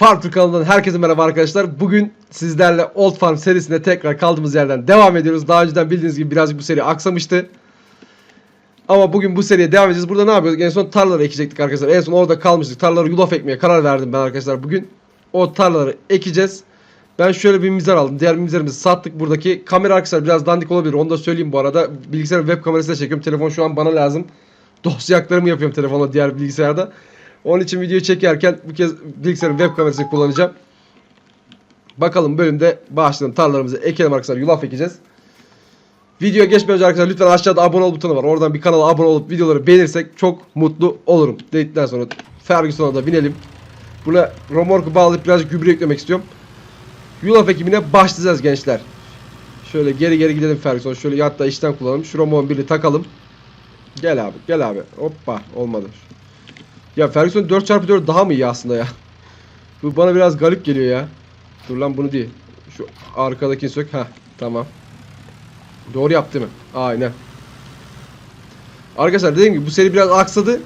Farm Tour kanalından herkese merhaba arkadaşlar. Bugün sizlerle Old Farm serisine tekrar kaldığımız yerden devam ediyoruz. Daha önceden bildiğiniz gibi birazcık bu seri aksamıştı. Ama bugün bu seriye devam edeceğiz. Burada ne yapıyorduk? En son tarlaları ekecektik arkadaşlar. En son orada kalmıştık. Tarlaları yulaf ekmeye karar verdim ben arkadaşlar. Bugün o tarlaları ekeceğiz. Ben şöyle bir mizar aldım. Diğer mizarımızı sattık buradaki. Kamera arkadaşlar biraz dandik olabilir. Onu da söyleyeyim bu arada. Bilgisayarın web kamerasıyla çekiyorum. Telefon şu an bana lazım. Dosya aktarımı yapıyorum telefonla diğer bilgisayarda. Onun için videoyu çekerken bu kez bilgisayarın web kamerasını kullanacağım. Bakalım bölümde başlayalım. Tarlalarımızı ekelim arkadaşlar. Yulaf ekeceğiz. Videoya geçmeden önce arkadaşlar lütfen aşağıda abone ol butonu var. Oradan bir kanala abone olup videoları beğenirsek çok mutlu olurum. Dedikten sonra Ferguson'a da binelim. Buna romorku bağlayıp birazcık gübre eklemek istiyorum. Yulaf ekimine başlayacağız gençler. Şöyle geri geri gidelim Ferguson. Şöyle hatta işten kullanalım. Şu romorun birini takalım. Gel abi gel abi. Hoppa olmadı. Ya Ferguson 4x4 daha mı iyi aslında ya? Bu bana biraz garip geliyor ya. Dur lan bunu değil. Şu arkadakini sök. Ha tamam. Doğru yaptı mi? Aynen. Arkadaşlar dediğim gibi bu seri biraz aksadı.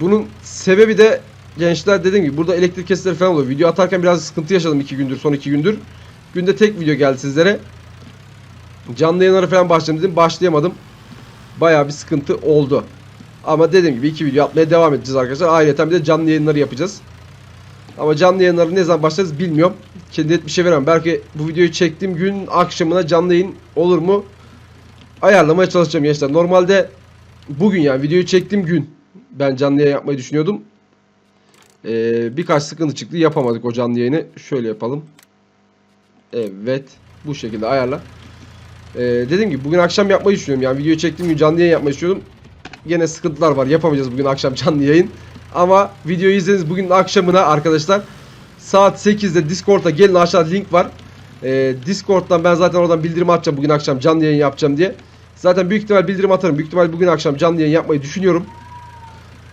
Bunun sebebi de gençler dediğim gibi burada elektrik kesintileri falan oluyor. Video atarken biraz sıkıntı yaşadım 2 gündür, son 2 gündür. Günde tek video geldi sizlere. Canlı yayınlara falan başladım dedim. Başlayamadım. Bayağı bir sıkıntı oldu. Ama dediğim gibi iki video atmaya devam edeceğiz arkadaşlar. Ayrıca bir de canlı yayınları yapacağız. Ama canlı yayınları ne zaman başlarız bilmiyorum. Kendi bir şey veremem. Belki bu videoyu çektiğim gün akşamına canlı yayın olur mu? Ayarlamaya çalışacağım gençler. Normalde bugün yani videoyu çektiğim gün ben canlı yayın yapmayı düşünüyordum. Ee, birkaç sıkıntı çıktı. Yapamadık o canlı yayını. Şöyle yapalım. Evet. Bu şekilde ayarla. Ee, dediğim gibi bugün akşam yapmayı düşünüyorum. Yani videoyu çektiğim gün canlı yayın yapmayı düşünüyordum. Yine sıkıntılar var. Yapamayacağız bugün akşam canlı yayın. Ama videoyu izlediniz bugün akşamına arkadaşlar. Saat 8'de Discord'a gelin aşağıda link var. Ee, Discord'dan ben zaten oradan bildirim atacağım bugün akşam canlı yayın yapacağım diye. Zaten büyük ihtimal bildirim atarım. Büyük ihtimal bugün akşam canlı yayın yapmayı düşünüyorum.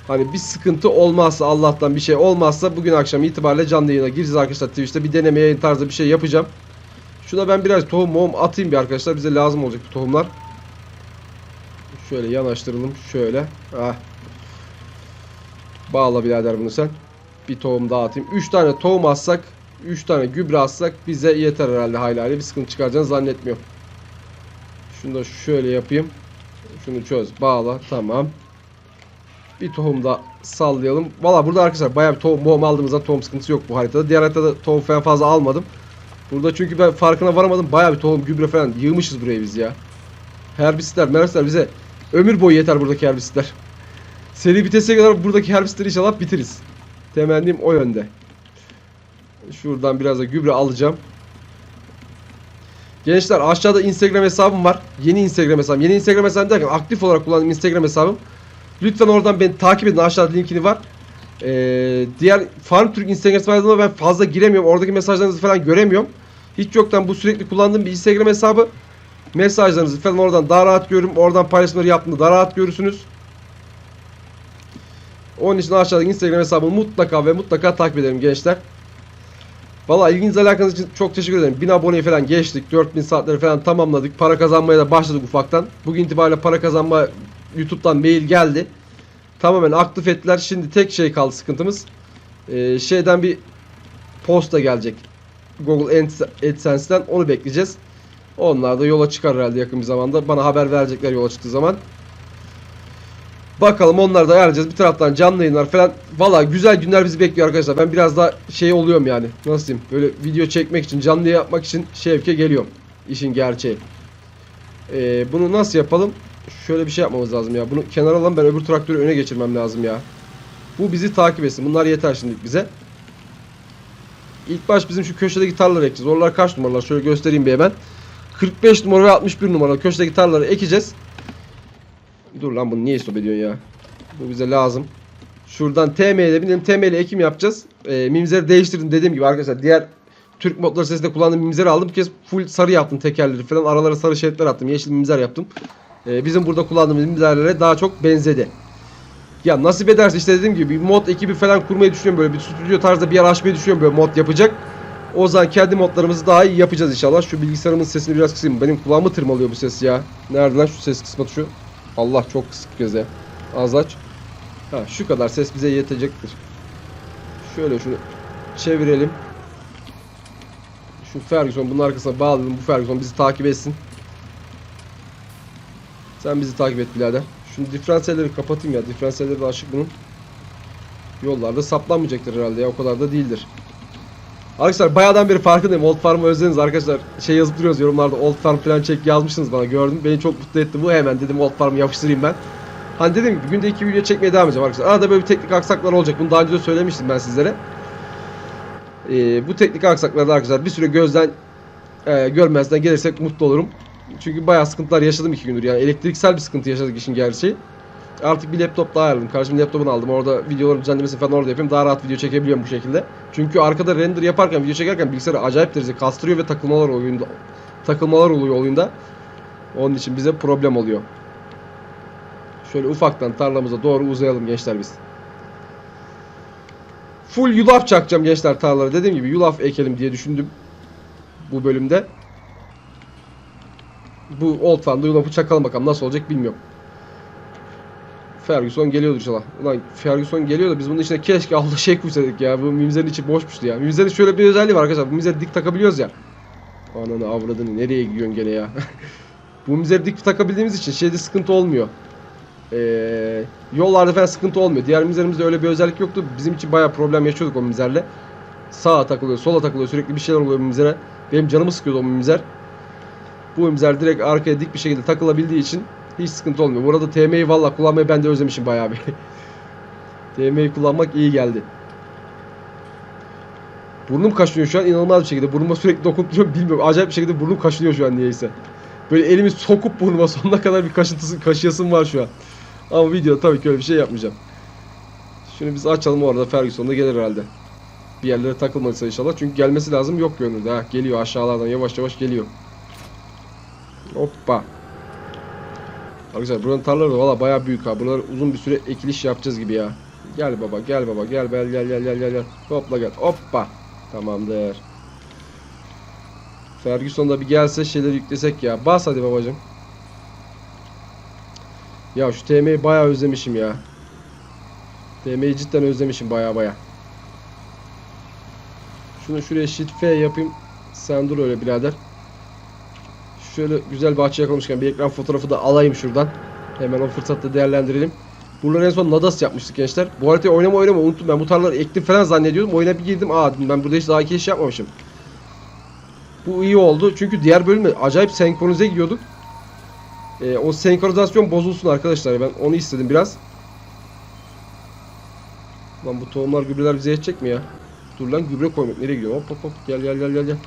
Hani bir sıkıntı olmazsa Allah'tan bir şey olmazsa bugün akşam itibariyle canlı yayına gireceğiz arkadaşlar Twitch'te. Bir deneme yayın tarzı bir şey yapacağım. Şuna ben biraz tohum mohum atayım bir arkadaşlar. Bize lazım olacak bu tohumlar. Şöyle yanaştıralım. Şöyle. Ah. Bağla birader bunu sen. Bir tohum daha atayım. 3 tane tohum atsak 3 tane gübre atsak bize yeter herhalde hayli. Bir sıkıntı çıkaracağını zannetmiyorum. Şunu da şöyle yapayım. Şunu çöz. Bağla. Tamam. Bir tohum da sallayalım. Valla burada arkadaşlar bayağı bir tohum boğum aldığımızda tohum sıkıntısı yok bu haritada. Diğer haritada tohum falan fazla almadım. Burada çünkü ben farkına varamadım. Bayağı bir tohum gübre falan yığmışız buraya biz ya. Herbisitler, mersler bize ömür boyu yeter buradaki herbisitler. Seri bitese kadar buradaki herbisitleri inşallah bitiririz. Temennim o yönde. Şuradan biraz da gübre alacağım. Gençler aşağıda Instagram hesabım var. Yeni Instagram hesabım. Yeni Instagram hesabım derken aktif olarak kullandığım Instagram hesabım. Lütfen oradan beni takip edin. Aşağıda linkini var. Ee, diğer Farm Türk Instagram hesabıma ben fazla giremiyorum. Oradaki mesajlarınızı falan göremiyorum. Hiç yoktan bu sürekli kullandığım bir Instagram hesabı. Mesajlarınızı falan oradan daha rahat görürüm. Oradan paylaşımları yaptığımda daha rahat görürsünüz. Onun için aşağıdaki Instagram hesabımı mutlaka ve mutlaka takip edelim gençler. Valla ilginiz alakanız için çok teşekkür ederim. 1000 aboneyi falan geçtik. 4000 saatleri falan tamamladık. Para kazanmaya da başladık ufaktan. Bugün itibariyle para kazanma YouTube'dan mail geldi. Tamamen aktif ettiler. Şimdi tek şey kaldı sıkıntımız. Ee, şeyden bir posta gelecek. Google Ads- AdSense'den onu bekleyeceğiz. Onlar da yola çıkar herhalde yakın bir zamanda. Bana haber verecekler yola çıktığı zaman. Bakalım onlar da ayarlayacağız. Bir taraftan canlı yayınlar falan. Valla güzel günler bizi bekliyor arkadaşlar. Ben biraz daha şey oluyorum yani. Nasıl diyeyim? Böyle video çekmek için, canlı yapmak için şevke geliyorum. İşin gerçeği. Ee, bunu nasıl yapalım? Şöyle bir şey yapmamız lazım ya. Bunu kenara alalım ben öbür traktörü öne geçirmem lazım ya. Bu bizi takip etsin. Bunlar yeter şimdilik bize. İlk baş bizim şu köşedeki tarlaları ekeceğiz. Oralar kaç numaralar? Şöyle göstereyim bir hemen. 45 numara ve 61 numara köşedeki tarlaları ekeceğiz. Dur lan bunu niye stop ediyorsun ya? Bu bize lazım. Şuradan TM'ye binelim. TM ekim yapacağız. E, mimzeri değiştirdim dediğim gibi arkadaşlar. Diğer Türk modları sesinde kullandığım mimzeri aldım. Bir kez full sarı yaptım tekerleri falan. Aralara sarı şeritler attım. Yeşil mimzer yaptım. E, bizim burada kullandığımız mimzerlere daha çok benzedi. Ya nasip ederse işte dediğim gibi bir mod ekibi falan kurmayı düşünüyorum. Böyle bir stüdyo tarzda bir yer açmayı düşünüyorum. Böyle mod yapacak. O zaman kendi modlarımızı daha iyi yapacağız inşallah. Şu bilgisayarımın sesini biraz kısayım. Benim kulağımı tırmalıyor bu ses ya. Nerede lan şu ses kısma tuşu? Allah çok kısık göze. Az aç. Ha şu kadar ses bize yetecektir. Şöyle şunu çevirelim. Şu Ferguson bunun arkasına bağlayalım. Bu Ferguson bizi takip etsin. Sen bizi takip et birader. Şunu diferansiyelleri kapatayım ya. Diferansiyelleri de açık bunun. Yollarda saplanmayacaktır herhalde ya. O kadar da değildir. Arkadaşlar bayağıdan beri farkındayım. Old Farm'ı özlediniz arkadaşlar. Şey yazıp duruyoruz yorumlarda. Old Farm falan çek yazmışsınız bana gördüm. Beni çok mutlu etti bu. Hemen dedim Old Farm'ı yapıştırayım ben. Hani dediğim gibi günde iki video çekmeye devam edeceğim arkadaşlar. Arada böyle bir teknik aksaklar olacak. Bunu daha önce de söylemiştim ben sizlere. Ee, bu teknik aksaklarda arkadaşlar bir süre gözden e, görmezden gelirsek mutlu olurum. Çünkü bayağı sıkıntılar yaşadım iki gündür. Yani elektriksel bir sıkıntı yaşadık işin gerçeği. Artık bir laptop daha ayarladım. Karşıma laptopunu aldım. Orada videoların düzenlemesini falan orada yapayım. Daha rahat video çekebiliyorum bu şekilde. Çünkü arkada render yaparken, video çekerken bilgisayarı acayip derece kastırıyor ve takılmalar oyunda takılmalar oluyor oyunda. Onun için bize problem oluyor. Şöyle ufaktan tarlamıza doğru uzayalım gençler biz. Full yulaf çakacağım gençler tarlalara. Dediğim gibi yulaf ekelim diye düşündüm bu bölümde. Bu Old Farm'da yulafı çakalım bakalım nasıl olacak bilmiyorum. Ferguson geliyordur inşallah. Ulan Ferguson geliyor da biz bunun içine keşke Allah şey koysaydık ya. Bu mimzerin içi boşmuştu ya. Mimzerin şöyle bir özelliği var arkadaşlar. Bu mimzeri dik takabiliyoruz ya. Ananı avradını nereye gidiyorsun gene ya. bu mimzeri dik takabildiğimiz için şeyde sıkıntı olmuyor. Ee, yollarda falan sıkıntı olmuyor. Diğer mimzerimizde öyle bir özellik yoktu. Bizim için bayağı problem yaşıyorduk o mimzerle. Sağa takılıyor, sola takılıyor. Sürekli bir şeyler oluyor mimzere. Benim canımı sıkıyordu o mimzer. Bu mimzer direkt arkaya dik bir şekilde takılabildiği için hiç sıkıntı olmuyor. Bu arada TM'yi valla kullanmayı ben de özlemişim bayağı bir. TM'yi kullanmak iyi geldi. Burnum kaşınıyor şu an inanılmaz bir şekilde. Burnuma sürekli dokunuyorum bilmiyorum. Acayip bir şekilde burnum kaşınıyor şu an niyeyse. Böyle elimi sokup burnuma sonuna kadar bir kaşıntısı, kaşıyasım var şu an. Ama videoda tabii ki öyle bir şey yapmayacağım. Şunu biz açalım orada Ferguson da gelir herhalde. Bir yerlere takılmadıysa inşallah. Çünkü gelmesi lazım yok görünürde. Ha, geliyor aşağılardan yavaş yavaş geliyor. Hoppa. Arkadaşlar buranın tarlaları da valla bayağı büyük ha. Buralar uzun bir süre ekiliş yapacağız gibi ya. Gel baba gel baba gel gel gel gel gel gel. Hopla gel. Hoppa. Tamamdır. Ferguson da bir gelse şeyleri yüklesek ya. Bas hadi babacım. Ya şu TM'yi bayağı özlemişim ya. TM'yi cidden özlemişim bayağı bayağı. Şunu şuraya shift F yapayım. Sen dur öyle birader. Şöyle güzel bahçe yakalamışken bir ekran fotoğrafı da alayım şuradan. Hemen o fırsatta değerlendirelim. Buraları en son Nadas yapmıştık gençler. Bu haritayı oynama oynama unuttum ben bu tarlaları ektim falan zannediyordum. Oyuna bir girdim. Aa ben burada hiç daha iki iş yapmamışım. Bu iyi oldu. Çünkü diğer bölümde acayip senkronize gidiyorduk. Ee, o senkronizasyon bozulsun arkadaşlar. Ben onu istedim biraz. Lan bu tohumlar gübreler bize yetecek mi ya? Dur lan gübre koymak nereye gidiyor? Hop hop hop gel gel gel gel gel.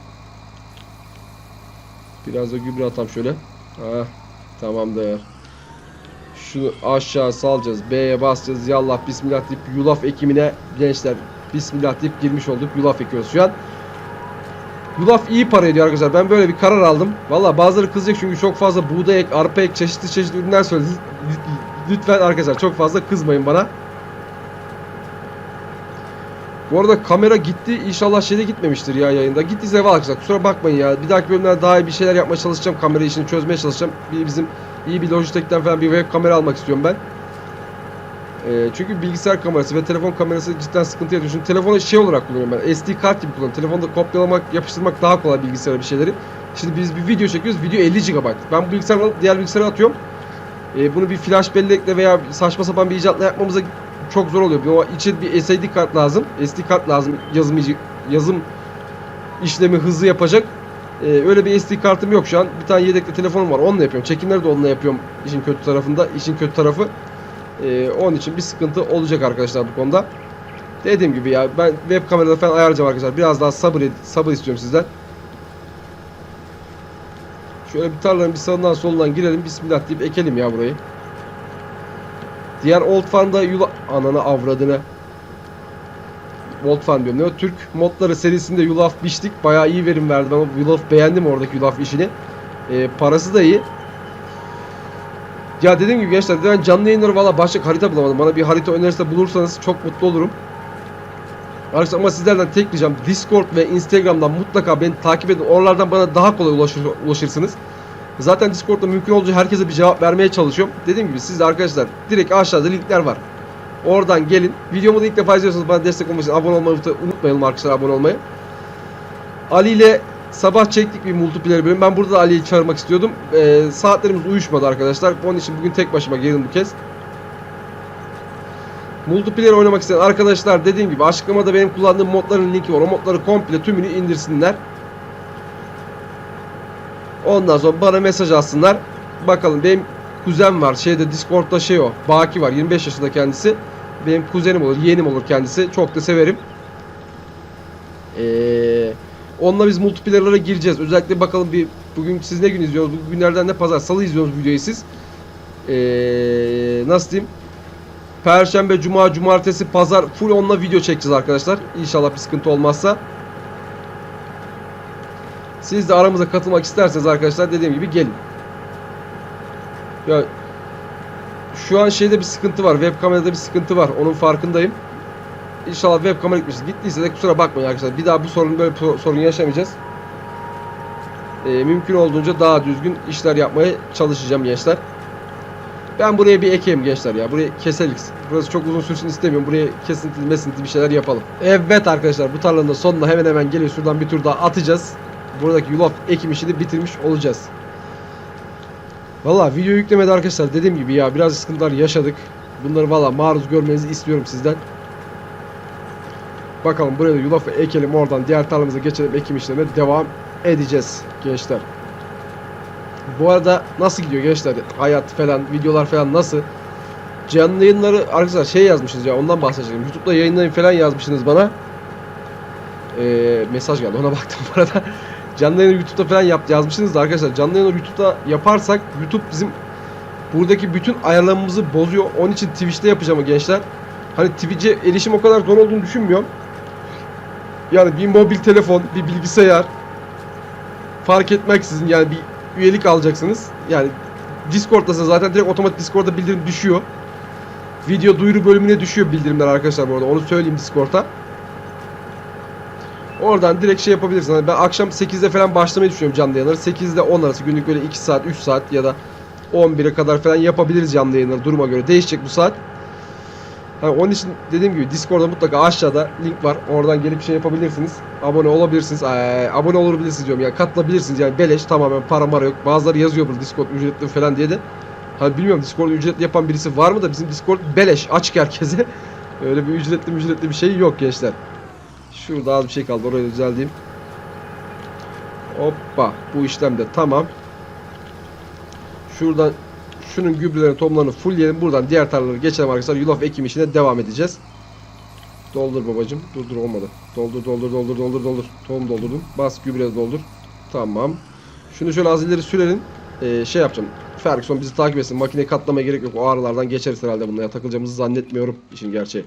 Biraz da gübre atam şöyle. Ha, tamamdır. Şunu aşağı salacağız. B'ye basacağız. Yallah bismillah deyip yulaf ekimine gençler bismillah deyip girmiş olduk. Yulaf ekiyoruz şu an. Yulaf iyi para ediyor arkadaşlar. Ben böyle bir karar aldım. Valla bazıları kızacak çünkü çok fazla buğday ek, arpa ek, çeşitli çeşitli ürünler söyledi. Lütfen arkadaşlar çok fazla kızmayın bana. Bu arada kamera gitti. İnşallah şeyde gitmemiştir ya yayında. Gittiyse valla arkadaşlar kusura bakmayın ya. Bir dahaki bölümlerde daha iyi bir şeyler yapmaya çalışacağım. Kamera işini çözmeye çalışacağım. Bir bizim iyi bir Logitech'ten falan bir web kamera almak istiyorum ben. Ee, çünkü bilgisayar kamerası ve telefon kamerası cidden sıkıntı yaratıyor. Şimdi telefonu şey olarak kullanıyorum ben. SD kart gibi kullanıyorum. Telefonda kopyalamak, yapıştırmak daha kolay bilgisayara bir şeyleri. Şimdi biz bir video çekiyoruz. Video 50 GB. Ben bu bilgisayarı diğer bilgisayara atıyorum. Ee, bunu bir flash bellekle veya saçma sapan bir icatla yapmamıza çok zor oluyor. O için bir SSD kart lazım. SD kart lazım. Yazım yazım işlemi hızlı yapacak. Ee, öyle bir SD kartım yok şu an. Bir tane yedekli telefonum var. Onunla yapıyorum. Çekimleri de onunla yapıyorum. İşin kötü tarafında. İşin kötü tarafı. Ee, onun için bir sıkıntı olacak arkadaşlar bu konuda. Dediğim gibi ya ben web kamerada falan ayarlayacağım arkadaşlar. Biraz daha sabır sabır istiyorum sizden. Şöyle bir tarlanın bir sağından solundan girelim. Bismillah deyip ekelim ya burayı. Diğer Old Farm'da yula... Ananı avradını. Old Farm diyorum. Ne? Türk modları serisinde yulaf biçtik. Bayağı iyi verim verdi. Ben yulaf beğendim oradaki yulaf işini. Ee, parası da iyi. Ya dediğim gibi gençler ben canlı yayınları valla başka harita bulamadım. Bana bir harita önerirse bulursanız çok mutlu olurum. Arkadaşlar ama sizlerden tek ricam Discord ve Instagram'dan mutlaka beni takip edin. Oralardan bana daha kolay ulaşır, ulaşırsınız. Zaten Discord'da mümkün olduğunca herkese bir cevap vermeye çalışıyorum. Dediğim gibi siz de arkadaşlar direkt aşağıda linkler var. Oradan gelin. Videomu da ilk defa izliyorsanız bana destek olmak için abone olmayı unutmayalım arkadaşlar abone olmayı. Ali ile sabah çektik bir multiplayer bölüm. Ben burada da Ali'yi çağırmak istiyordum. Ee, saatlerimiz uyuşmadı arkadaşlar. Onun için bugün tek başıma geldim bu kez. Multiplayer oynamak isteyen arkadaşlar dediğim gibi açıklamada benim kullandığım modların linki var. O modları komple tümünü indirsinler. Ondan sonra bana mesaj atsınlar. Bakalım benim kuzen var. Şeyde Discord'da şey o. Baki var. 25 yaşında kendisi. Benim kuzenim olur, yeğenim olur kendisi. Çok da severim. Eee Onunla biz multiplayer'lara gireceğiz. Özellikle bakalım bir bugün siz ne gün izliyorsunuz? Bu günlerden ne pazar? Salı izliyorsunuz videoyu siz. Ee, nasıl diyeyim? Perşembe, cuma, cumartesi, pazar full onunla video çekeceğiz arkadaşlar. İnşallah bir sıkıntı olmazsa. Siz de aramıza katılmak isterseniz arkadaşlar dediğim gibi gelin. Ya şu an şeyde bir sıkıntı var. Web kamerada bir sıkıntı var. Onun farkındayım. İnşallah web kamera gitmiştir. Gittiyse de kusura bakmayın arkadaşlar. Bir daha bu sorun böyle sorun yaşamayacağız. Ee, mümkün olduğunca daha düzgün işler yapmaya çalışacağım gençler. Ben buraya bir ekeyim gençler ya. Burayı keselim. Burası çok uzun sürsün istemiyorum. Buraya kesintili mesintili bir şeyler yapalım. Evet arkadaşlar bu tarlanın da sonuna hemen hemen geliyor. Şuradan bir tur daha atacağız. Buradaki yulaf ekim işini bitirmiş olacağız. Valla video yüklemedi arkadaşlar. Dediğim gibi ya biraz sıkıntılar yaşadık. Bunları valla maruz görmenizi istiyorum sizden. Bakalım buraya da yulafı ekelim oradan diğer tarlamıza geçelim ekim işlemine devam edeceğiz gençler. Bu arada nasıl gidiyor gençler? Hayat falan, videolar falan nasıl? Canlı yayınları arkadaşlar şey yazmışsınız ya ondan bahsedeceğim. YouTube'da yayınlayın falan yazmışsınız bana. Ee, mesaj geldi ona baktım bu arada. Canlı yayını YouTube'da falan yap, yazmışsınız da arkadaşlar canlı yayını YouTube'da yaparsak YouTube bizim buradaki bütün ayarlamamızı bozuyor. Onun için Twitch'te yapacağım gençler. Hani Twitch'e erişim o kadar zor olduğunu düşünmüyorum. Yani bir mobil telefon, bir bilgisayar fark etmeksizin yani bir üyelik alacaksınız. Yani Discord'dasınız zaten direkt otomatik Discord'da bildirim düşüyor. Video duyuru bölümüne düşüyor bildirimler arkadaşlar bu arada. Onu söyleyeyim Discord'a. Oradan direkt şey yapabilirsiniz. Hani ben akşam 8'de falan başlamayı düşünüyorum canlı yayınları. 8 ile 10 arası günlük böyle 2 saat, 3 saat ya da 11'e kadar falan yapabiliriz canlı yayınları duruma göre. Değişecek bu saat. Hani onun için dediğim gibi Discord'da mutlaka aşağıda link var. Oradan gelip şey yapabilirsiniz. Abone olabilirsiniz. Ee, abone olabilirsiniz diyorum ya. Katılabilirsiniz yani beleş tamamen para mara yok. Bazıları yazıyor burada Discord ücretli falan diye de. Hani bilmiyorum Discord ücretli yapan birisi var mı da bizim Discord beleş açık herkese. Öyle bir ücretli ücretli bir şey yok gençler. Şurada az bir şey kaldı orayı düzelteyim. Hoppa bu işlem de tamam. Şuradan şunun gübrelerini tohumlarını fullleyelim. Buradan diğer tarlaları geçelim arkadaşlar. Yulaf ekim işine devam edeceğiz. Doldur babacım. Dur dur olmadı. Doldur doldur doldur doldur doldur. Tohum doldurdum. Bas gübre doldur. Tamam. Şunu şöyle az ileri sürelim. Ee, şey yapacağım. Ferguson bizi takip etsin. Makineyi katlamaya gerek yok. O ağrılardan geçeriz herhalde bununla. Ya takılacağımızı zannetmiyorum. işin gerçeği.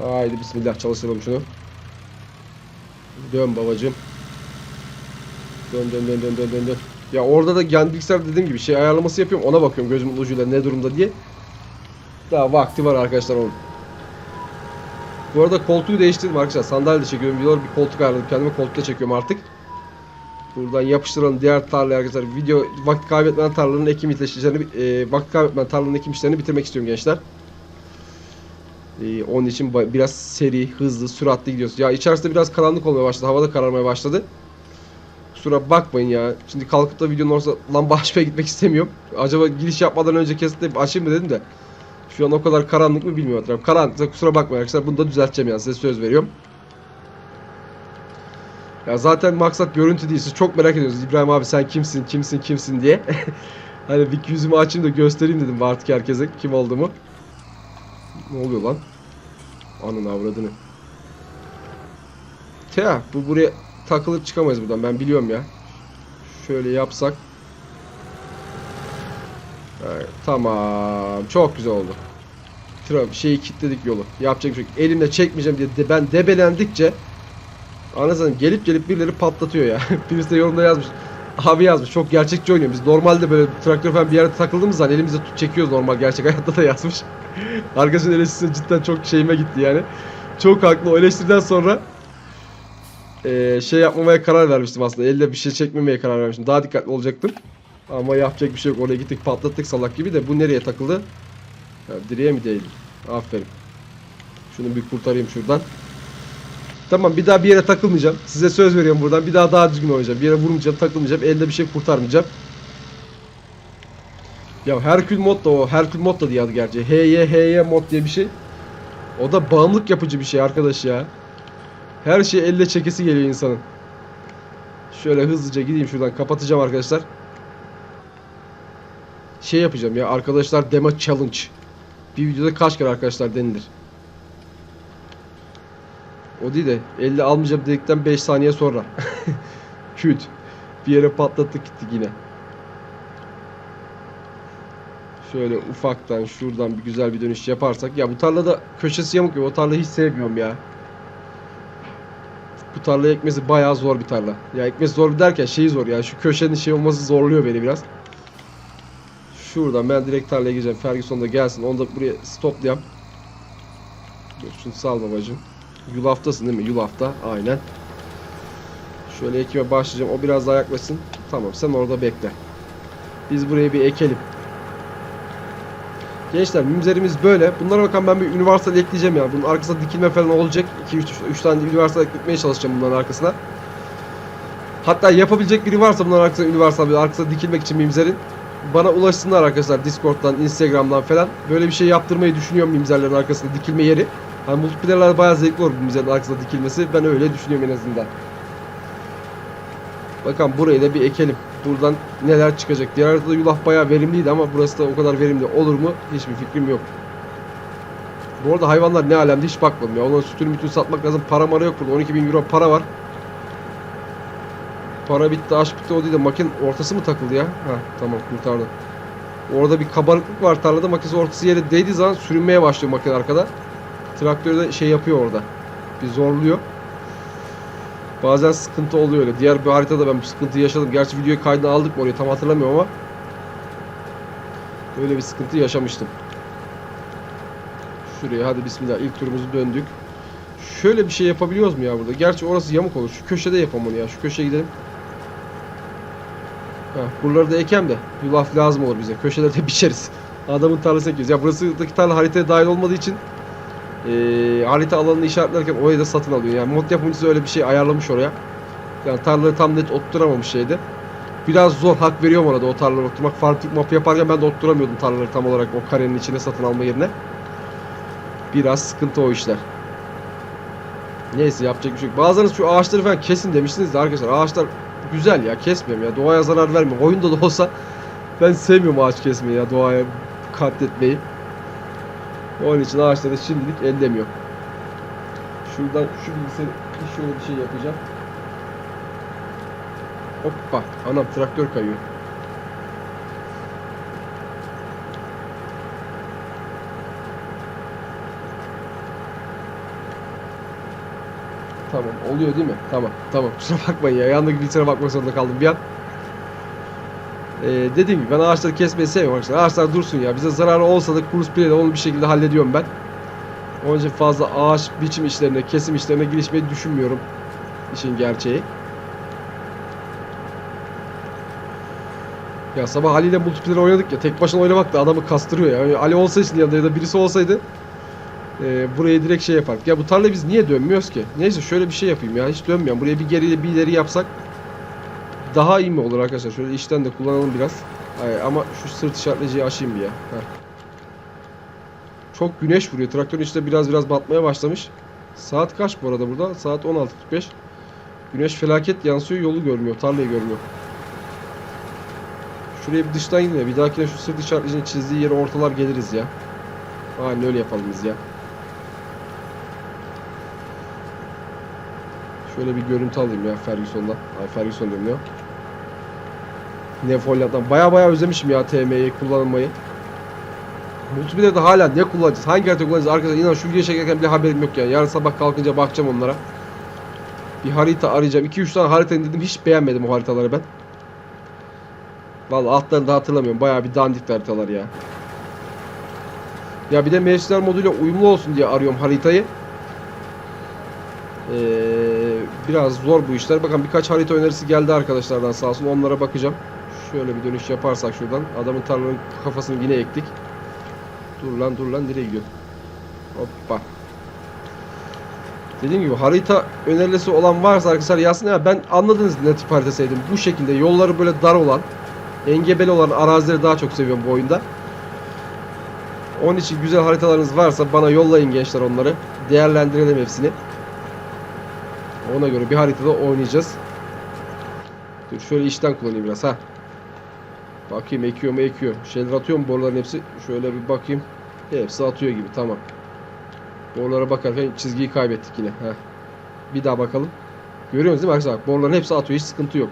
Haydi bismillah çalıştıralım şunu. Dön babacım. Dön dön dön dön dön dön dön. Ya orada da yani bilgisayar dediğim gibi şey ayarlaması yapıyorum ona bakıyorum gözümün ucuyla ne durumda diye. Daha vakti var arkadaşlar onun. Bu arada koltuğu değiştirdim arkadaşlar. Sandalye çekiyorum. Videoları bir koltuk ayarladım. Kendime koltukta çekiyorum artık. Buradan yapıştıralım diğer tarlaya arkadaşlar. Video vakit kaybetmeden tarlanın ekim işlerini e, vakit kaybetmeden tarlanın ekim işlerini bitirmek istiyorum gençler. E, onun için biraz seri, hızlı, süratli gidiyoruz. Ya içerisinde biraz karanlık olmaya başladı. Havada kararmaya başladı. Kusura bakmayın ya. Şimdi kalkıp da videonun ortasına lamba açmaya gitmek istemiyorum. Acaba giriş yapmadan önce kesinlikle açayım mı dedim de. Şu an o kadar karanlık mı bilmiyorum. etraf. Karanlıksa kusura bakmayın arkadaşlar. Bunu da düzelteceğim yani size söz veriyorum. Ya zaten maksat görüntü değil. Siz çok merak ediyorsunuz. İbrahim abi sen kimsin, kimsin, kimsin diye. hani bir yüzümü açayım da göstereyim dedim artık herkese kim olduğumu. Ne oluyor lan? Anın avradını. Ya bu buraya takılıp çıkamayız buradan. Ben biliyorum ya. Şöyle yapsak. Evet, tamam. Çok güzel oldu. Trafik şeyi kilitledik yolu. Yapacak bir şey. Elimle çekmeyeceğim diye de ben debelendikçe anasını gelip gelip birileri patlatıyor ya. Birisi de yorumda yazmış. Abi yazmış çok gerçekçi oynuyor. Biz normalde böyle traktör falan bir yerde takıldığımız zaman elimizle tut çekiyoruz normal gerçek hayatta da yazmış. Arkadaşın eleştirisi cidden çok şeyime gitti yani. Çok haklı. O eleştiriden sonra eee, şey yapmamaya karar vermiştim aslında. Elle bir şey çekmemeye karar vermiştim. Daha dikkatli olacaktım. Ama yapacak bir şey yok. Oraya gittik patlattık salak gibi de bu nereye takıldı? Ya, direğe mi değil? Aferin. Şunu bir kurtarayım şuradan. Tamam bir daha bir yere takılmayacağım. Size söz veriyorum buradan. Bir daha daha düzgün oynayacağım. Bir yere vurmayacağım, takılmayacağım. Elde bir şey kurtarmayacağım. Ya Herkül mod da o. Herkül mod da diye adı gerçi. HY HY mod diye bir şey. O da bağımlılık yapıcı bir şey arkadaş ya. Her şey elle çekesi geliyor insanın. Şöyle hızlıca gideyim şuradan kapatacağım arkadaşlar. Şey yapacağım ya arkadaşlar demo challenge. Bir videoda kaç kere arkadaşlar denilir. O değil de 50 almayacağım dedikten 5 saniye sonra. Küt. Bir yere patlattık gittik yine. Şöyle ufaktan şuradan bir güzel bir dönüş yaparsak. Ya bu tarlada köşesi yamuk ya. O tarlayı hiç sevmiyorum ya. Bu tarla ekmesi bayağı zor bir tarla. Ya ekmesi zor derken şeyi zor ya. Şu köşenin şey olması zorluyor beni biraz. Şuradan ben direkt tarlaya gireceğim. Ferguson da gelsin. Onu da buraya stoplayayım. Dur şunu sal babacım. Yulaftasın değil mi? Yulafta. Aynen. Şöyle ekime başlayacağım. O biraz daha yaklaşsın. Tamam sen orada bekle. Biz buraya bir ekelim. Gençler mimzerimiz böyle. Bunlara bakan ben bir üniversal ekleyeceğim ya. Bunun arkasında dikilme falan olacak. 2 3 3 tane üniversal ekletmeye çalışacağım bunların arkasına. Hatta yapabilecek biri varsa bunların arkasına üniversal bir arkasına dikilmek için mimzerin bana ulaşsınlar arkadaşlar Discord'dan, Instagram'dan falan. Böyle bir şey yaptırmayı düşünüyorum mimzerlerin arkasında dikilme yeri. Hani multiplayer'lar bayağı zevkli olur mimzerin arkasında dikilmesi. Ben öyle düşünüyorum en azından. Bakalım burayı da bir ekelim. Buradan neler çıkacak. Diğer haritada yulaf bayağı verimliydi ama burası da o kadar verimli olur mu? Hiçbir fikrim yok. Bu arada hayvanlar ne alemde hiç bakmadım ya. Onların sütünü mütünü satmak lazım. Para mara yok burada. 12 bin euro para var. Para bitti, aşk bitti o değil de makine ortası mı takıldı ya? Ha tamam kurtardı. Orada bir kabarıklık var tarlada. Makinesi ortası yere değdiği zaman sürünmeye başlıyor makine arkada. Traktör de şey yapıyor orada. Bir zorluyor. Bazen sıkıntı oluyor öyle. Diğer bir haritada ben bu sıkıntıyı yaşadım. Gerçi videoyu kaydına aldık mı orayı tam hatırlamıyorum ama öyle bir sıkıntı yaşamıştım. Şuraya hadi bismillah ilk turumuzu döndük. Şöyle bir şey yapabiliyoruz mu ya burada? Gerçi orası yamuk olur. Şu köşede yapalım onu ya. Şu köşeye gidelim. Ha, buraları da ekem de yulaf lazım olur bize. Köşelerde biçeriz. Adamın tarlasına gidiyoruz. Ya burasıdaki tarla haritaya dahil olmadığı için eee, harita alanını işaretlerken orayı da satın alıyor. Yani mod yapımcısı öyle bir şey ayarlamış oraya. Yani tarlaları tam net oturtamamış şeydi. Biraz zor hak veriyorum orada o tarlaları oturtmak. Farklı map yaparken ben de oturtamıyordum tarlaları tam olarak o karenin içine satın alma yerine. Biraz sıkıntı o işler. Neyse yapacak bir şey yok. Bazılarınız şu ağaçları falan kesin demiştiniz de arkadaşlar ağaçlar güzel ya kesmiyorum ya doğaya zarar vermiyor. Oyunda da olsa ben sevmiyorum ağaç kesmeyi ya doğaya katletmeyi. Onun için ağaçları şimdilik ellemiyor. Şuradan şu bilgisayarı şöyle bir şey yapacağım. Hoppa anam traktör kayıyor. Tamam oluyor değil mi? Tamam tamam kusura bakmayın ya yandaki bilgisayara bakmak zorunda kaldım bir an. Ee, dediğim gibi ben ağaçları kesmeyi sevmiyorum arkadaşlar. Ağaçlar dursun ya. Bize zararı olsa da cruise play'de onu bir şekilde hallediyorum ben. Onun için fazla ağaç biçim işlerine, kesim işlerine girişmeyi düşünmüyorum. İşin gerçeği. Ya sabah Ali ile multiplayer oynadık ya. Tek başına oynamak da adamı kastırıyor ya. Yani Ali olsaydı yanında ya da birisi olsaydı e, buraya direkt şey yapardık. Ya bu tarla biz niye dönmüyoruz ki? Neyse şöyle bir şey yapayım ya. Hiç dönmüyorum. Buraya bir geri bir ileri yapsak daha iyi mi olur arkadaşlar? Şöyle işten de kullanalım biraz. Ay, ama şu sırt işaretleyiciyi aşayım bir ya. Heh. Çok güneş vuruyor. Traktörün içinde biraz biraz batmaya başlamış. Saat kaç bu arada burada? Saat 16.45. Güneş felaket yansıyor. Yolu görmüyor. Tarlayı görmüyor. Şuraya bir dıştan gidin ya. Bir dahakine şu sırt işaretleyicinin çizdiği yere ortalar geliriz ya. Aynen öyle yapalım biz ya. Şöyle bir görüntü alayım ya Ferguson'dan. Ay Ferguson diyorum ya. Nefolya'dan. Baya baya özlemişim ya TM'yi kullanmayı. Multiplayer'de hala ne kullanacağız? Hangi harita kullanacağız? Arkadaşlar inan şu video çekerken bile haberim yok yani. Yarın sabah kalkınca bakacağım onlara. Bir harita arayacağım. 2-3 tane harita indirdim. Hiç beğenmedim o haritaları ben. Vallahi altlarını da hatırlamıyorum. Baya bir dandik haritalar ya. Ya bir de mevsimler moduyla uyumlu olsun diye arıyorum haritayı. Ee, biraz zor bu işler. Bakın birkaç harita önerisi geldi arkadaşlardan sağ olsun. Onlara bakacağım. Şöyle bir dönüş yaparsak şuradan. Adamın tarlanın kafasını yine ektik. Dur lan dur lan nereye gidiyor? Hoppa. Dediğim gibi harita önerisi olan varsa arkadaşlar yazsın ya ben anladınız ne tip harita. Bu şekilde yolları böyle dar olan, engebeli olan arazileri daha çok seviyorum bu oyunda. Onun için güzel haritalarınız varsa bana yollayın gençler onları. Değerlendirelim hepsini. Ona göre bir haritada oynayacağız. Dur şöyle içten kullanayım biraz ha. Bakayım ekiyor mu ekiyor. Şeyler atıyor mu boruların hepsi? Şöyle bir bakayım. Hepsi atıyor gibi tamam. Borulara bakarken çizgiyi kaybettik yine. Heh. Bir daha bakalım. Görüyorsunuz değil mi arkadaşlar? Boruların hepsi atıyor. Hiç sıkıntı yok.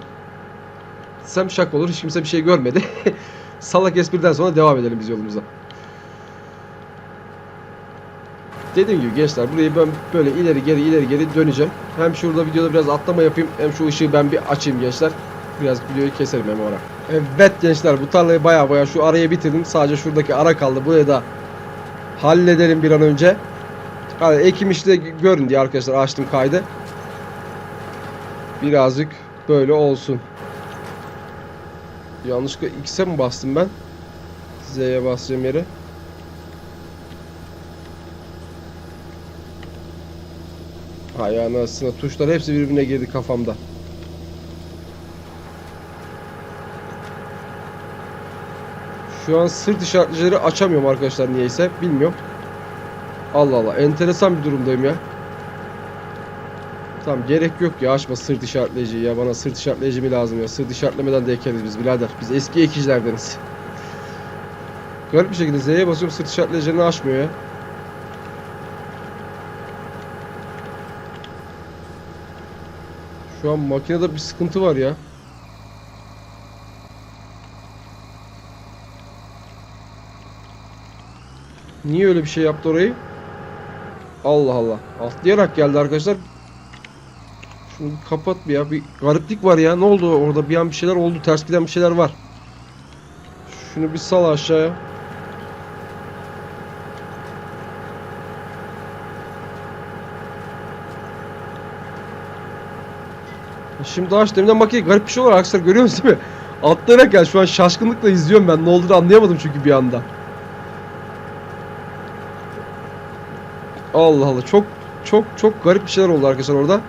Sem şak olur. Hiç kimse bir şey görmedi. Salak espriden sonra devam edelim biz yolumuza. Dediğim gibi gençler burayı ben böyle ileri geri ileri geri döneceğim. Hem şurada videoda biraz atlama yapayım hem şu ışığı ben bir açayım gençler. Biraz videoyu keserim hem ara. Evet gençler bu tarlayı baya baya şu araya bitirdim. Sadece şuradaki ara kaldı. Burayı da halledelim bir an önce. Hadi ekim işte görün diye arkadaşlar açtım kaydı. Birazcık böyle olsun. Yanlışlıkla X'e mi bastım ben? Z'ye basacağım yere. Hay anasını tuşlar hepsi birbirine girdi kafamda. Şu an sırt işaretleri açamıyorum arkadaşlar niyeyse bilmiyorum. Allah Allah enteresan bir durumdayım ya. Tamam gerek yok ya açma sırt işaretleyiciyi ya bana sırt işaretleyici mi lazım ya sırt işaretlemeden de ekeriz biz birader biz eski ekicilerdeniz. Garip bir şekilde Z'ye basıyorum sırt işaretleyicilerini açmıyor ya. Şu an makinede bir sıkıntı var ya. Niye öyle bir şey yaptı orayı? Allah Allah. Atlayarak geldi arkadaşlar. Şunu kapat bir ya. Bir gariplik var ya. Ne oldu orada? Bir an bir şeyler oldu. Ters giden bir şeyler var. Şunu bir sal aşağıya. Şimdi aç deminden makineyi garip bir şey var arkadaşlar görüyor musunuz değil mi? Atlayarak gel şu an şaşkınlıkla izliyorum ben ne olduğunu anlayamadım çünkü bir anda. Allah Allah çok çok çok garip bir şeyler oldu arkadaşlar orada.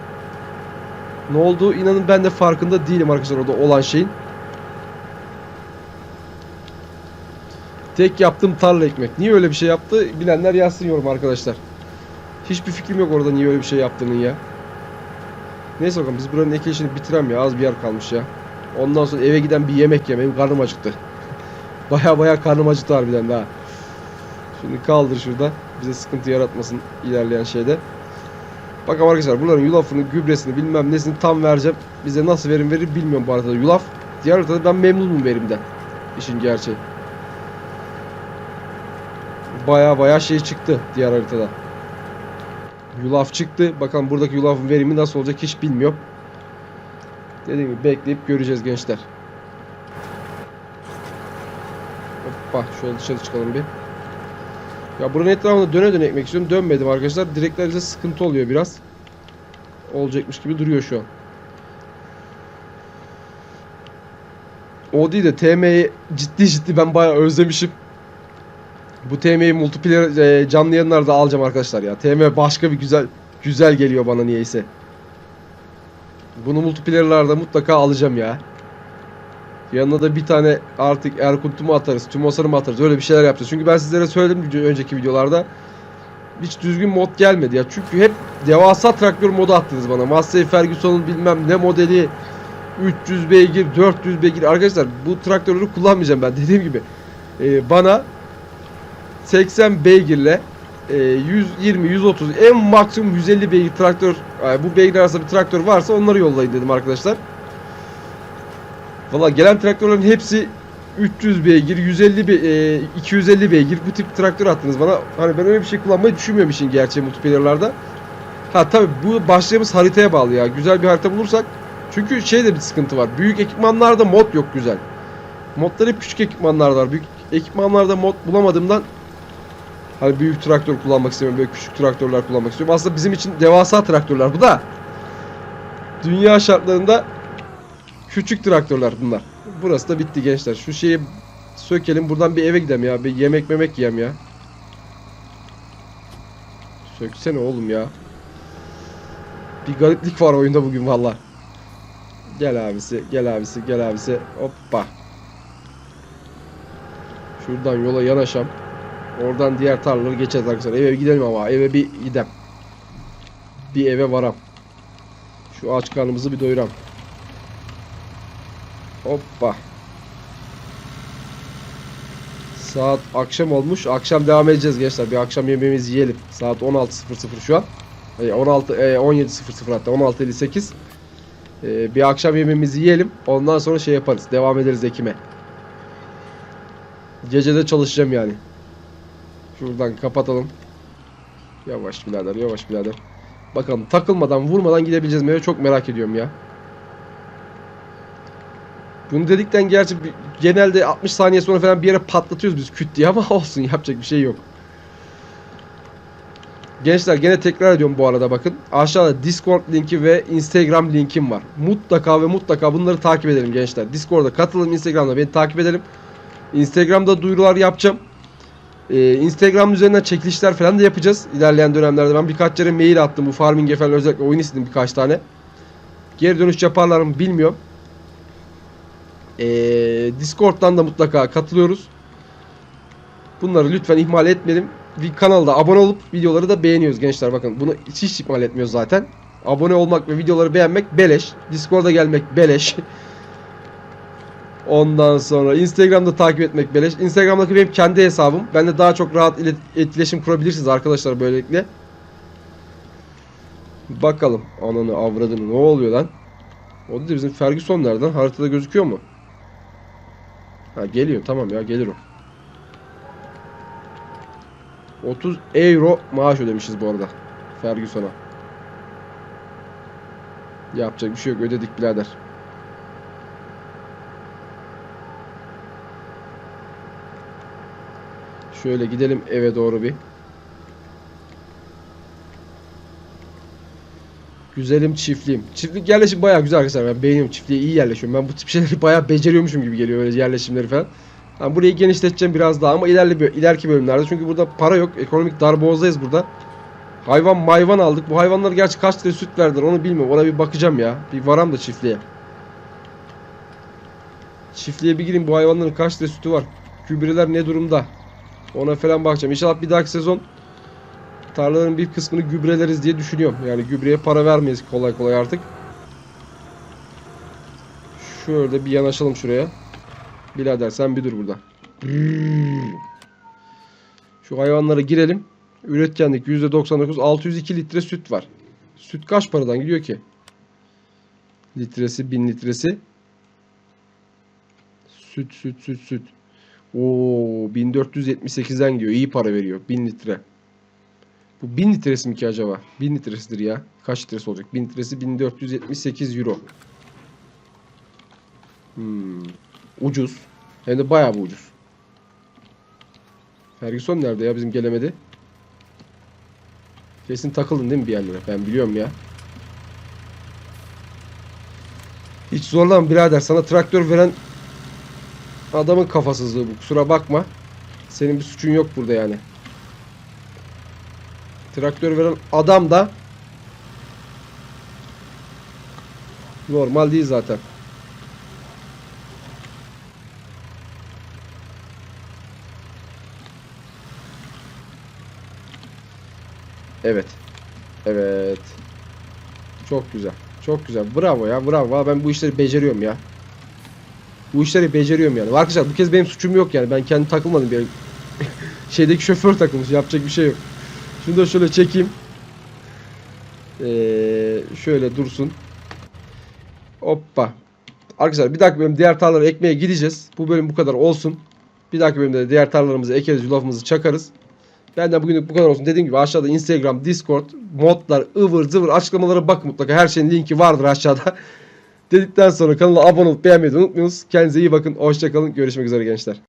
Ne oldu inanın ben de farkında değilim arkadaşlar orada olan şeyin. Tek yaptığım tarla ekmek. Niye öyle bir şey yaptı? Bilenler yazsın yorum arkadaşlar. Hiçbir fikrim yok orada niye öyle bir şey yaptığının ya. Neyse bakalım biz buranın ekilişini bitirem ya. Az bir yer kalmış ya. Ondan sonra eve giden bir yemek yemeyim. Karnım acıktı. baya baya karnım acıktı harbiden daha. Şimdi kaldır şurada. Bize sıkıntı yaratmasın ilerleyen şeyde. Bakalım arkadaşlar bunların yulafını, gübresini bilmem nesini tam vereceğim. Bize nasıl verim verir bilmiyorum bu haritada. Yulaf diğer haritada ben memnunum verimden. İşin gerçeği. Baya baya şey çıktı diğer haritada. Yulaf çıktı. Bakalım buradaki yulafın verimi nasıl olacak hiç bilmiyorum. Dediğim gibi bekleyip göreceğiz gençler. Hoppa şöyle dışarı çıkalım bir. Ya buranın etrafında döne döne ekmek istiyorum. Dönmedim arkadaşlar. Direkler bize sıkıntı oluyor biraz. Olacakmış gibi duruyor şu an. O değil de TM'yi ciddi ciddi ben bayağı özlemişim. Bu TM'yi multiplayer e, canlı yayınlarda alacağım arkadaşlar ya. TM başka bir güzel güzel geliyor bana niyeyse. Bunu multiplayer'larda mutlaka alacağım ya. Yanına da bir tane artık Erkunt'u mu atarız, Tümosar'ı mı atarız öyle bir şeyler yapacağız. Çünkü ben sizlere söyledim önceki videolarda. Hiç düzgün mod gelmedi ya. Çünkü hep devasa traktör modu attınız bana. Massey Ferguson'un bilmem ne modeli 300 beygir, 400 beygir. Arkadaşlar bu traktörleri kullanmayacağım ben dediğim gibi. Ee, bana 80 beygirle e, 120 130 en maksimum 150 beygir traktör yani bu beygir arasında bir traktör varsa onları yollayın dedim arkadaşlar. Valla gelen traktörlerin hepsi 300 beygir, 150 be, e, 250 beygir bu tip traktör attınız bana. Hani ben öyle bir şey kullanmayı düşünmüyorum işin gerçeği multiplayer'larda. Ha tabi bu başlayacağımız haritaya bağlı ya. Güzel bir harita bulursak. Çünkü şey de bir sıkıntı var. Büyük ekipmanlarda mod yok güzel. Modlar hep küçük ekipmanlarda var. Büyük ekipmanlarda mod bulamadığımdan Hani büyük traktör kullanmak istemiyorum. Böyle küçük traktörler kullanmak istiyorum. Aslında bizim için devasa traktörler bu da. Dünya şartlarında küçük traktörler bunlar. Burası da bitti gençler. Şu şeyi sökelim. Buradan bir eve gidelim ya. Bir yemek memek yiyem ya. Söksene oğlum ya. Bir gariplik var oyunda bugün valla. Gel abisi, gel abisi, gel abisi. Hoppa. Şuradan yola yanaşam. Oradan diğer tarlaları geçeceğiz arkadaşlar. Eve gidelim ama eve bir gidem. Bir eve varam. Şu aç karnımızı bir doyuram. Hoppa. Saat akşam olmuş. Akşam devam edeceğiz gençler. Bir akşam yemeğimizi yiyelim. Saat 16.00 şu an. Hayır, 16 e, 17.00 hatta 16.58. E, bir akşam yemeğimizi yiyelim. Ondan sonra şey yaparız. Devam ederiz Ekim'e. Gece de çalışacağım yani. Şuradan kapatalım. Yavaş birader, yavaş birader. Bakalım takılmadan, vurmadan gidebileceğiz mi? Çok merak ediyorum ya. Bunu dedikten gerçi genelde 60 saniye sonra falan bir yere patlatıyoruz biz küt diye ama olsun yapacak bir şey yok. Gençler gene tekrar ediyorum bu arada bakın. Aşağıda Discord linki ve Instagram linkim var. Mutlaka ve mutlaka bunları takip edelim gençler. Discord'a katılın, Instagram'da beni takip edelim. Instagram'da duyurular yapacağım. Ee, Instagram üzerinden çekilişler falan da yapacağız ilerleyen dönemlerde. Ben birkaç yere mail attım bu farming'e falan özellikle oyun istedim birkaç tane. Geri dönüş yaparlar mı bilmiyorum. Ee, Discord'dan da mutlaka katılıyoruz. Bunları lütfen ihmal etmeyelim. Bir kanalda abone olup videoları da beğeniyoruz gençler. Bakın bunu hiç, ihmal etmiyoruz zaten. Abone olmak ve videoları beğenmek beleş. Discord'a gelmek beleş. Ondan sonra Instagram'da takip etmek beleş. Instagram'daki benim kendi hesabım. Ben de daha çok rahat etkileşim kurabilirsiniz arkadaşlar böylelikle. Bakalım. Ananı avradını ne oluyor lan? O da bizim Ferguson nereden? Haritada gözüküyor mu? Ha geliyor tamam ya gelir o. 30 euro maaş ödemişiz bu arada. Ferguson'a. Yapacak bir şey yok ödedik birader. Şöyle gidelim eve doğru bir. Güzelim çiftliğim. Çiftlik yerleşim bayağı güzel arkadaşlar. Ben beğeniyorum çiftliğe iyi yerleşiyorum. Ben bu tip şeyleri bayağı beceriyormuşum gibi geliyor öyle yerleşimleri falan. Ben burayı genişleteceğim biraz daha ama ilerli ileriki bölümlerde çünkü burada para yok. Ekonomik darboğazdayız burada. Hayvan mayvan aldık. Bu hayvanlar gerçi kaç litre süt verdiler onu bilmiyorum. Ona bir bakacağım ya. Bir varam da çiftliğe. Çiftliğe bir gireyim bu hayvanların kaç litre sütü var. Gübreler ne durumda? Ona falan bakacağım. İnşallah bir dahaki sezon tarlaların bir kısmını gübreleriz diye düşünüyorum. Yani gübreye para vermeyiz kolay kolay artık. Şöyle bir yanaşalım şuraya. Birader sen bir dur burada. Şu hayvanlara girelim. Üretkenlik %99 602 litre süt var. Süt kaç paradan gidiyor ki? Litresi 1000 litresi. Süt süt süt süt. Oo 1478'den gidiyor. İyi para veriyor. 1000 litre. Bu 1000 litresi mi ki acaba? 1000 litresidir ya. Kaç litresi olacak? 1000 litresi 1478 euro. Hmm. Ucuz. Hem de bayağı bir ucuz. Ferguson nerede ya bizim gelemedi? Kesin takıldın değil mi bir yerlere? Ben biliyorum ya. Hiç zorlama birader. Sana traktör veren adamın kafasızlığı bu. Kusura bakma. Senin bir suçun yok burada yani. Traktör veren adam da normal değil zaten. Evet. Evet. Çok güzel. Çok güzel. Bravo ya. Bravo. Ben bu işleri beceriyorum ya. Bu işleri beceriyorum yani. Arkadaşlar bu kez benim suçum yok yani. Ben kendi takılmadım bir. Şeydeki şoför takılmış. Yapacak bir şey yok. Şunu da şöyle çekeyim. Ee, şöyle dursun. Hoppa. Arkadaşlar bir dahaki bölüm diğer tarlalara ekmeye gideceğiz. Bu bölüm bu kadar olsun. Bir dahaki bölümde de diğer tarlalarımızı ekeriz, yulafımızı çakarız. Benden bugünlük bu kadar olsun. Dediğim gibi aşağıda Instagram, Discord, modlar, ıvır zıvır açıklamalara bak mutlaka. Her şeyin linki vardır aşağıda. Dedikten sonra kanala abone olup beğenmeyi de unutmayınız. Kendinize iyi bakın. Hoşçakalın. Görüşmek üzere gençler.